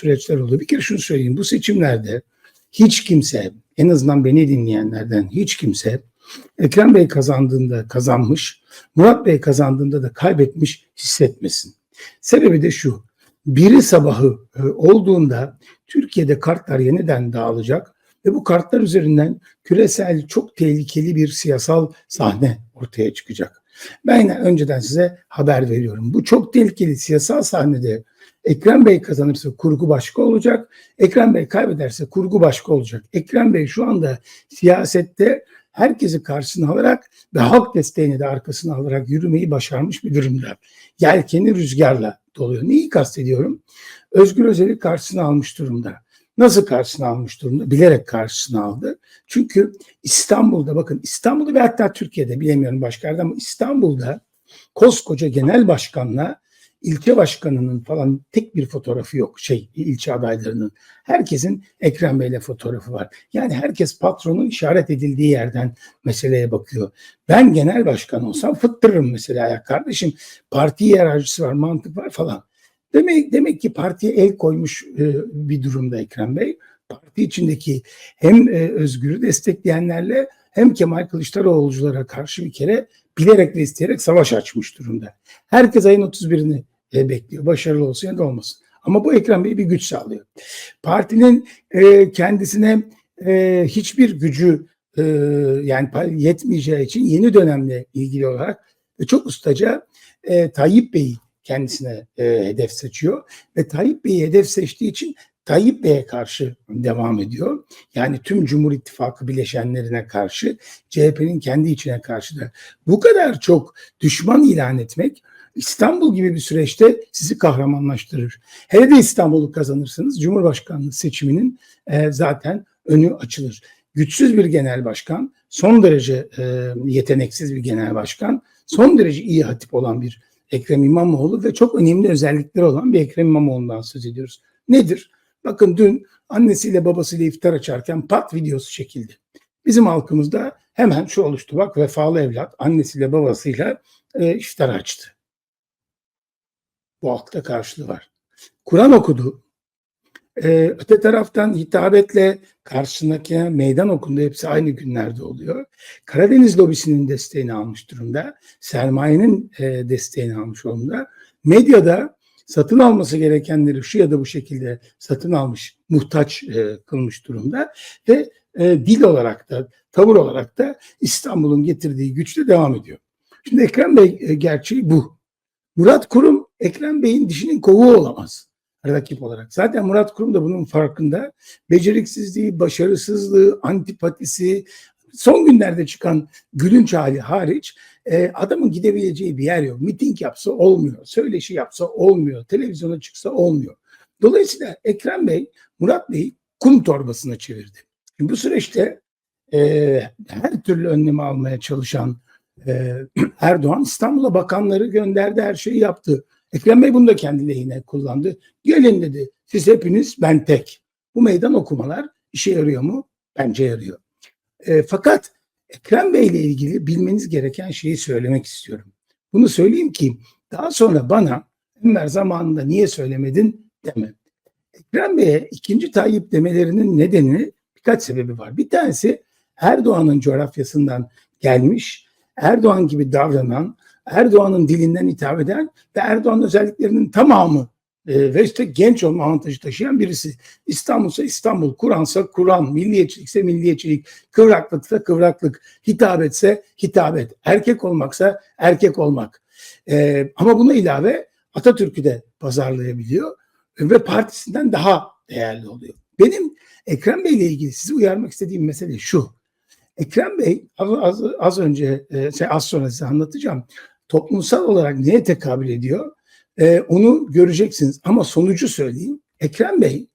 süreçler oldu. Bir kere şunu söyleyeyim. Bu seçimlerde hiç kimse, en azından beni dinleyenlerden hiç kimse Ekrem Bey kazandığında kazanmış, Murat Bey kazandığında da kaybetmiş hissetmesin. Sebebi de şu. Biri sabahı e, olduğunda Türkiye'de kartlar yeniden dağılacak ve bu kartlar üzerinden küresel çok tehlikeli bir siyasal sahne ortaya çıkacak. Ben önceden size haber veriyorum. Bu çok tehlikeli siyasal sahnede Ekrem Bey kazanırsa kurgu başka olacak. Ekrem Bey kaybederse kurgu başka olacak. Ekrem Bey şu anda siyasette herkesi karşısına alarak ve halk desteğini de arkasına alarak yürümeyi başarmış bir durumda. Yelkeni rüzgarla doluyor. Neyi kastediyorum? Özgür Özel'i karşısına almış durumda. Nasıl karşısına almış durumda? Bilerek karşısına aldı. Çünkü İstanbul'da bakın İstanbul'da ve hatta Türkiye'de bilemiyorum başka yerde ama İstanbul'da koskoca genel başkanla ilçe başkanının falan tek bir fotoğrafı yok şey ilçe adaylarının. Herkesin Ekrem Bey'le fotoğrafı var. Yani herkes patronun işaret edildiği yerden meseleye bakıyor. Ben genel başkan olsam fıttırırım mesela ya kardeşim parti hiyerarşisi var mantık var falan. Demek, demek ki partiye el koymuş e, bir durumda Ekrem Bey. Parti içindeki hem e, Özgür'ü destekleyenlerle hem Kemal Kılıçdaroğlu'culara karşı bir kere bilerek ve isteyerek savaş açmış durumda. Herkes ayın 31'ini e, bekliyor. Başarılı olsun ya da olmasın. Ama bu Ekrem Bey bir güç sağlıyor. Partinin e, kendisine e, hiçbir gücü e, yani yetmeyeceği için yeni dönemle ilgili olarak ve çok ustaca e, Tayyip Bey'i kendisine e, hedef seçiyor ve Tayyip Bey'i hedef seçtiği için Tayyip Bey'e karşı devam ediyor. Yani tüm Cumhur İttifakı bileşenlerine karşı, CHP'nin kendi içine karşı da bu kadar çok düşman ilan etmek İstanbul gibi bir süreçte sizi kahramanlaştırır. Hele de İstanbul'u kazanırsanız Cumhurbaşkanlığı seçiminin e, zaten önü açılır. Güçsüz bir genel başkan, son derece e, yeteneksiz bir genel başkan, son derece iyi hatip olan bir Ekrem İmamoğlu ve çok önemli özellikleri olan bir Ekrem İmamoğlu'ndan söz ediyoruz. Nedir? Bakın dün annesiyle babasıyla iftar açarken pat videosu çekildi. Bizim halkımızda hemen şu oluştu. Bak vefalı evlat annesiyle babasıyla e, iftar açtı. Bu halkta karşılığı var. Kur'an okudu. Ee, öte taraftan hitabetle karşısındaki meydan okundu. Hepsi aynı günlerde oluyor. Karadeniz lobisinin desteğini almış durumda. Sermayenin e, desteğini almış durumda. Medyada satın alması gerekenleri şu ya da bu şekilde satın almış, muhtaç e, kılmış durumda ve e, dil olarak da, tavır olarak da İstanbul'un getirdiği güçle devam ediyor. Şimdi Ekrem Bey e, gerçeği bu. Murat Kurum Ekrem Bey'in dişinin kovuğu olamaz rakip olarak. Zaten Murat Kurum da bunun farkında. Beceriksizliği, başarısızlığı, antipatisi, son günlerde çıkan gülünç hali hariç e, adamın gidebileceği bir yer yok. Miting yapsa olmuyor, söyleşi yapsa olmuyor, televizyona çıksa olmuyor. Dolayısıyla Ekrem Bey, Murat Bey'i kum torbasına çevirdi. Şimdi bu süreçte e, her türlü önlemi almaya çalışan e, Erdoğan İstanbul'a bakanları gönderdi, her şeyi yaptı. Ekrem Bey bunu da kendi lehine kullandı. Gelin dedi, siz hepiniz ben tek. Bu meydan okumalar işe yarıyor mu? Bence yarıyor. E, fakat Ekrem Bey ile ilgili bilmeniz gereken şeyi söylemek istiyorum. Bunu söyleyeyim ki daha sonra bana Enver zamanında niye söylemedin deme. Ekrem Bey'e ikinci Tayyip demelerinin nedeni birkaç sebebi var. Bir tanesi Erdoğan'ın coğrafyasından gelmiş, Erdoğan gibi davranan, Erdoğan'ın dilinden hitap eden ve Erdoğan'ın özelliklerinin tamamı e, ve işte genç olma avantajı taşıyan birisi. İstanbul'sa İstanbul, Kur'an'sa Kur'an, milliyetçilikse milliyetçilik, kıvraklıksa kıvraklık, hitabetse hitabet, erkek olmaksa erkek olmak. E, ama buna ilave Atatürk'ü de pazarlayabiliyor ve partisinden daha değerli oluyor. Benim Ekrem Bey ile ilgili sizi uyarmak istediğim mesele şu. Ekrem Bey az, az, az önce, e, şey, az sonra size anlatacağım. Toplumsal olarak neye tekabül ediyor? E, onu göreceksiniz. Ama sonucu söyleyeyim. Ekrem Bey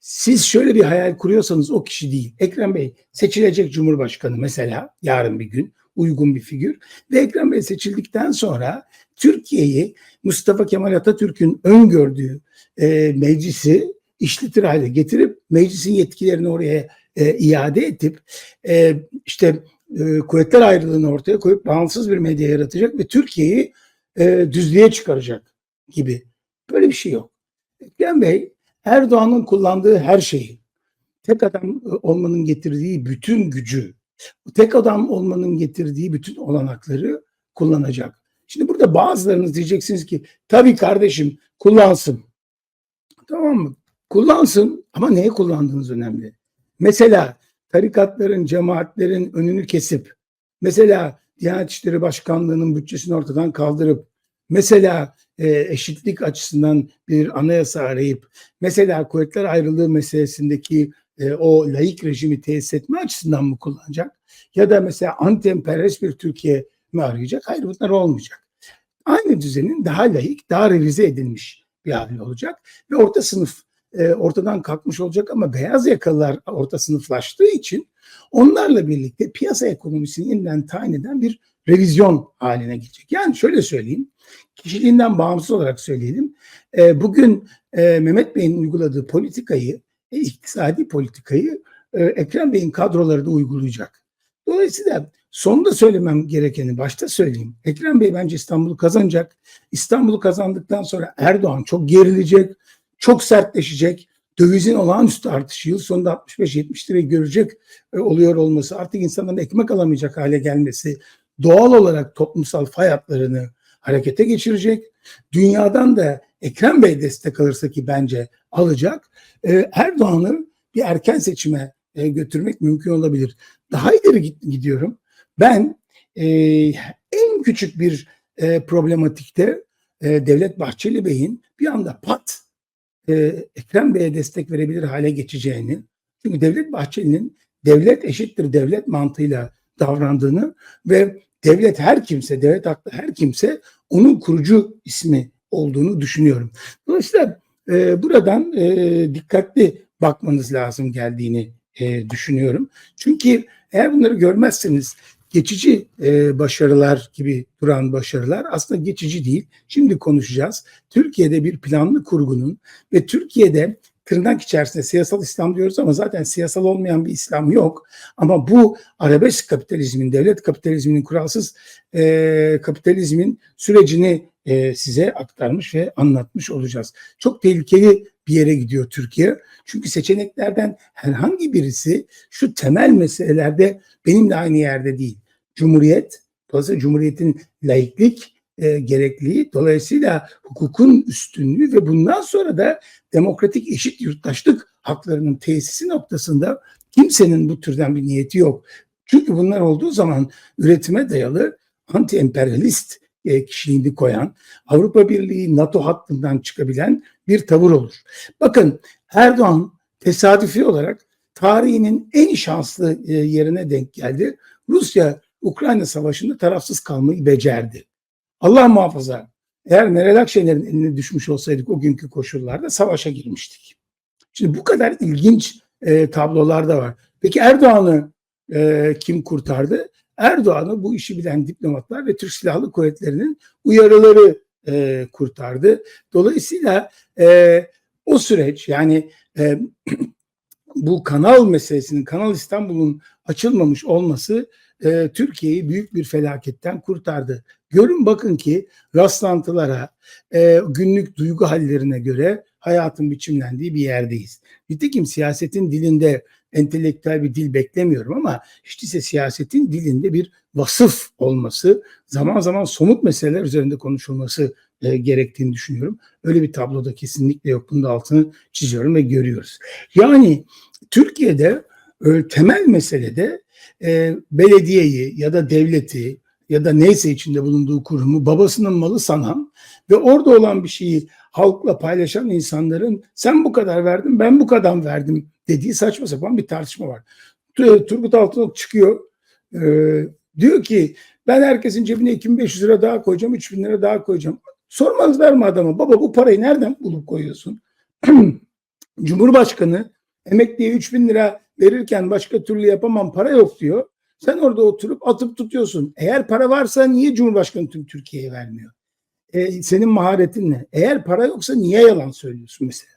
siz şöyle bir hayal kuruyorsanız o kişi değil. Ekrem Bey seçilecek Cumhurbaşkanı mesela yarın bir gün uygun bir figür. Ve Ekrem Bey seçildikten sonra Türkiye'yi Mustafa Kemal Atatürk'ün öngördüğü e, meclisi işletir hale getirip meclisin yetkilerini oraya e, iade edip e, işte e, kuvvetler ayrılığını ortaya koyup bağımsız bir medya yaratacak ve Türkiye'yi e, düzlüğe çıkaracak gibi. Böyle bir şey yok. Ekrem Bey Erdoğan'ın kullandığı her şeyi, tek adam olmanın getirdiği bütün gücü, tek adam olmanın getirdiği bütün olanakları kullanacak. Şimdi burada bazılarınız diyeceksiniz ki tabii kardeşim kullansın. Tamam mı? Kullansın ama neye kullandığınız önemli. Mesela tarikatların, cemaatlerin önünü kesip, mesela Diyanet İşleri Başkanlığı'nın bütçesini ortadan kaldırıp, mesela e, eşitlik açısından bir anayasa arayıp, mesela kuvvetler ayrılığı meselesindeki e, o laik rejimi tesis etme açısından mı kullanacak? Ya da mesela anti-emperyalist bir Türkiye mi arayacak? Hayır bunlar olmayacak. Aynı düzenin daha laik, daha revize edilmiş bir hali olacak ve orta sınıf e, ortadan kalkmış olacak ama beyaz yakalılar orta sınıflaştığı için onlarla birlikte piyasa ekonomisini yeniden tayin eden bir revizyon haline gelecek. Yani şöyle söyleyeyim, kişiliğinden bağımsız olarak söyleyelim. E, bugün e, Mehmet Bey'in uyguladığı politikayı, e, iktisadi politikayı Ekrem Bey'in kadroları da uygulayacak. Dolayısıyla sonunda söylemem gerekeni başta söyleyeyim. Ekrem Bey bence İstanbul'u kazanacak. İstanbul'u kazandıktan sonra Erdoğan çok gerilecek, çok sertleşecek. Dövizin olağanüstü artışı yıl sonunda 65-70 lirayı görecek e, oluyor olması, artık insanların ekmek alamayacak hale gelmesi, doğal olarak toplumsal fay harekete geçirecek. Dünyadan da Ekrem Bey destek alırsa ki bence alacak. E, Erdoğan'ı bir erken seçime e, götürmek mümkün olabilir. Daha ileri gidiyorum. Ben en küçük bir problematikte Devlet Bahçeli Bey'in bir anda pat Ekrem Bey'e destek verebilir hale geçeceğini, çünkü Devlet Bahçeli'nin devlet eşittir devlet mantığıyla davrandığını ve devlet her kimse, devlet haklı her kimse onun kurucu ismi olduğunu düşünüyorum. Dolayısıyla e, buradan e, dikkatli bakmanız lazım geldiğini e, düşünüyorum. Çünkü eğer bunları görmezseniz geçici e, başarılar gibi duran başarılar aslında geçici değil. Şimdi konuşacağız. Türkiye'de bir planlı kurgunun ve Türkiye'de tırnak içerisinde siyasal İslam diyoruz ama zaten siyasal olmayan bir İslam yok. Ama bu arabesk kapitalizmin, devlet kapitalizminin, kuralsız e, kapitalizmin sürecini e, size aktarmış ve anlatmış olacağız. Çok tehlikeli bir yere gidiyor Türkiye. Çünkü seçeneklerden herhangi birisi şu temel meselelerde benimle aynı yerde değil. Cumhuriyet, dolayısıyla Cumhuriyet'in laiklik e, gerekliliği, dolayısıyla hukukun üstünlüğü ve bundan sonra da demokratik eşit yurttaşlık haklarının tesisi noktasında kimsenin bu türden bir niyeti yok. Çünkü bunlar olduğu zaman üretime dayalı anti-emperyalist e, kişiliğini koyan, Avrupa Birliği NATO hattından çıkabilen bir tavır olur. Bakın Erdoğan tesadüfi olarak tarihinin en şanslı e, yerine denk geldi. Rusya Ukrayna Savaşı'nda tarafsız kalmayı becerdi. Allah muhafaza eğer Meral Akşener'in eline düşmüş olsaydık o günkü koşullarda savaşa girmiştik. Şimdi bu kadar ilginç e, tablolar da var. Peki Erdoğan'ı e, kim kurtardı? Erdoğan'ı bu işi bilen diplomatlar ve Türk Silahlı Kuvvetleri'nin uyarıları e, kurtardı. Dolayısıyla e, o süreç yani e, bu kanal meselesinin, Kanal İstanbul'un açılmamış olması e, Türkiye'yi büyük bir felaketten kurtardı. Görün bakın ki rastlantılara, e, günlük duygu hallerine göre hayatın biçimlendiği bir yerdeyiz. Nitekim siyasetin dilinde entelektüel bir dil beklemiyorum ama işte ise siyasetin dilinde bir vasıf olması, zaman zaman somut meseleler üzerinde konuşulması e, gerektiğini düşünüyorum. Öyle bir tabloda kesinlikle yok. Bunun da altını çiziyorum ve görüyoruz. Yani Türkiye'de e, temel meselede e, belediyeyi ya da devleti ya da neyse içinde bulunduğu kurumu babasının malı sanan ve orada olan bir şeyi halkla paylaşan insanların sen bu kadar verdin ben bu kadar verdim dediği saçma sapan bir tartışma var. Turgut Altınok çıkıyor e, diyor ki ben herkesin cebine 2500 lira daha koyacağım 3000 lira daha koyacağım. Sormanız verme adama baba bu parayı nereden bulup koyuyorsun? Cumhurbaşkanı emekliye 3000 lira verirken başka türlü yapamam para yok diyor. Sen orada oturup atıp tutuyorsun. Eğer para varsa niye Cumhurbaşkanı tüm Türkiye'ye vermiyor? E, senin maharetin ne? Eğer para yoksa niye yalan söylüyorsun mesela?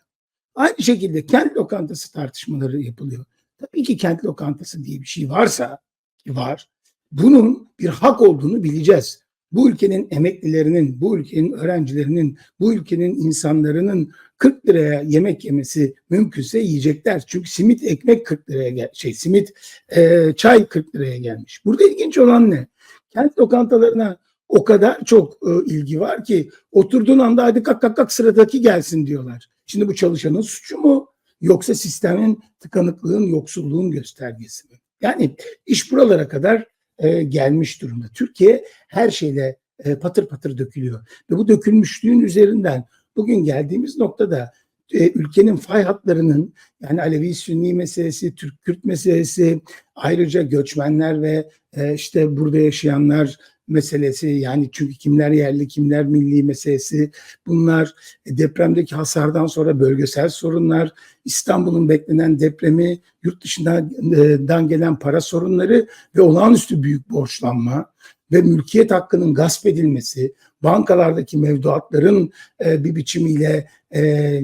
Aynı şekilde kent lokantası tartışmaları yapılıyor. Tabii ki kent lokantası diye bir şey varsa var. Bunun bir hak olduğunu bileceğiz. Bu ülkenin emeklilerinin, bu ülkenin öğrencilerinin, bu ülkenin insanların 40 liraya yemek yemesi mümkünse yiyecekler. Çünkü simit ekmek 40 liraya gel şey simit e, çay 40 liraya gelmiş. Burada ilginç olan ne? Kent lokantalarına o kadar çok e, ilgi var ki oturduğun anda hadi kalk kalk kalk sıradaki gelsin diyorlar. Şimdi bu çalışanın suçu mu yoksa sistemin tıkanıklığın, yoksulluğun göstergesi mi? Yani iş buralara kadar e, gelmiş durumda. Türkiye her şeyle e, patır patır dökülüyor. Ve bu dökülmüşlüğün üzerinden bugün geldiğimiz noktada e, ülkenin fay hatlarının yani Alevi-Sünni meselesi, Türk-Kürt meselesi, ayrıca göçmenler ve e, işte burada yaşayanlar meselesi yani çünkü kimler yerli kimler milli meselesi. Bunlar e, depremdeki hasardan sonra bölgesel sorunlar İstanbul'un beklenen depremi yurt dışından gelen para sorunları ve olağanüstü büyük borçlanma ve mülkiyet hakkının gasp edilmesi bankalardaki mevduatların e, bir biçimiyle e,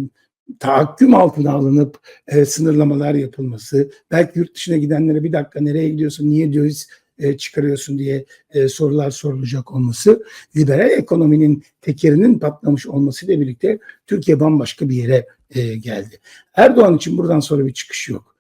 tahakküm altına alınıp e, sınırlamalar yapılması. Belki yurt dışına gidenlere bir dakika nereye gidiyorsun niye döviz e, çıkarıyorsun diye e, sorular sorulacak olması, liberal ekonominin tekerinin patlamış olmasıyla birlikte Türkiye bambaşka bir yere e, geldi. Erdoğan için buradan sonra bir çıkış yok.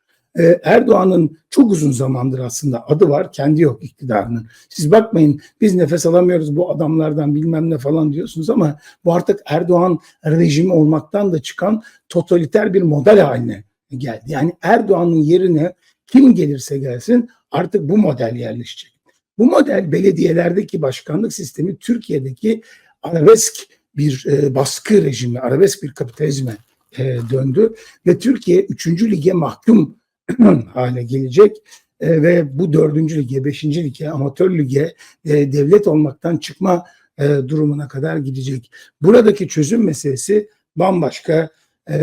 Erdoğan'ın çok uzun zamandır aslında adı var, kendi yok iktidarının. Siz bakmayın biz nefes alamıyoruz bu adamlardan bilmem ne falan diyorsunuz ama bu artık Erdoğan rejimi olmaktan da çıkan totaliter bir model haline geldi. Yani Erdoğan'ın yerine kim gelirse gelsin artık bu model yerleşecek. Bu model belediyelerdeki başkanlık sistemi Türkiye'deki arabesk bir e, baskı rejimi, arabesk bir kapitalizme e, döndü ve Türkiye 3. lige mahkum hale gelecek e, ve bu 4. lige, 5. lige, amatör lige e, devlet olmaktan çıkma e, durumuna kadar gidecek. Buradaki çözüm meselesi bambaşka e,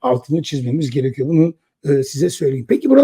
altını çizmemiz gerekiyor. Bunu e, size söyleyeyim. Peki burada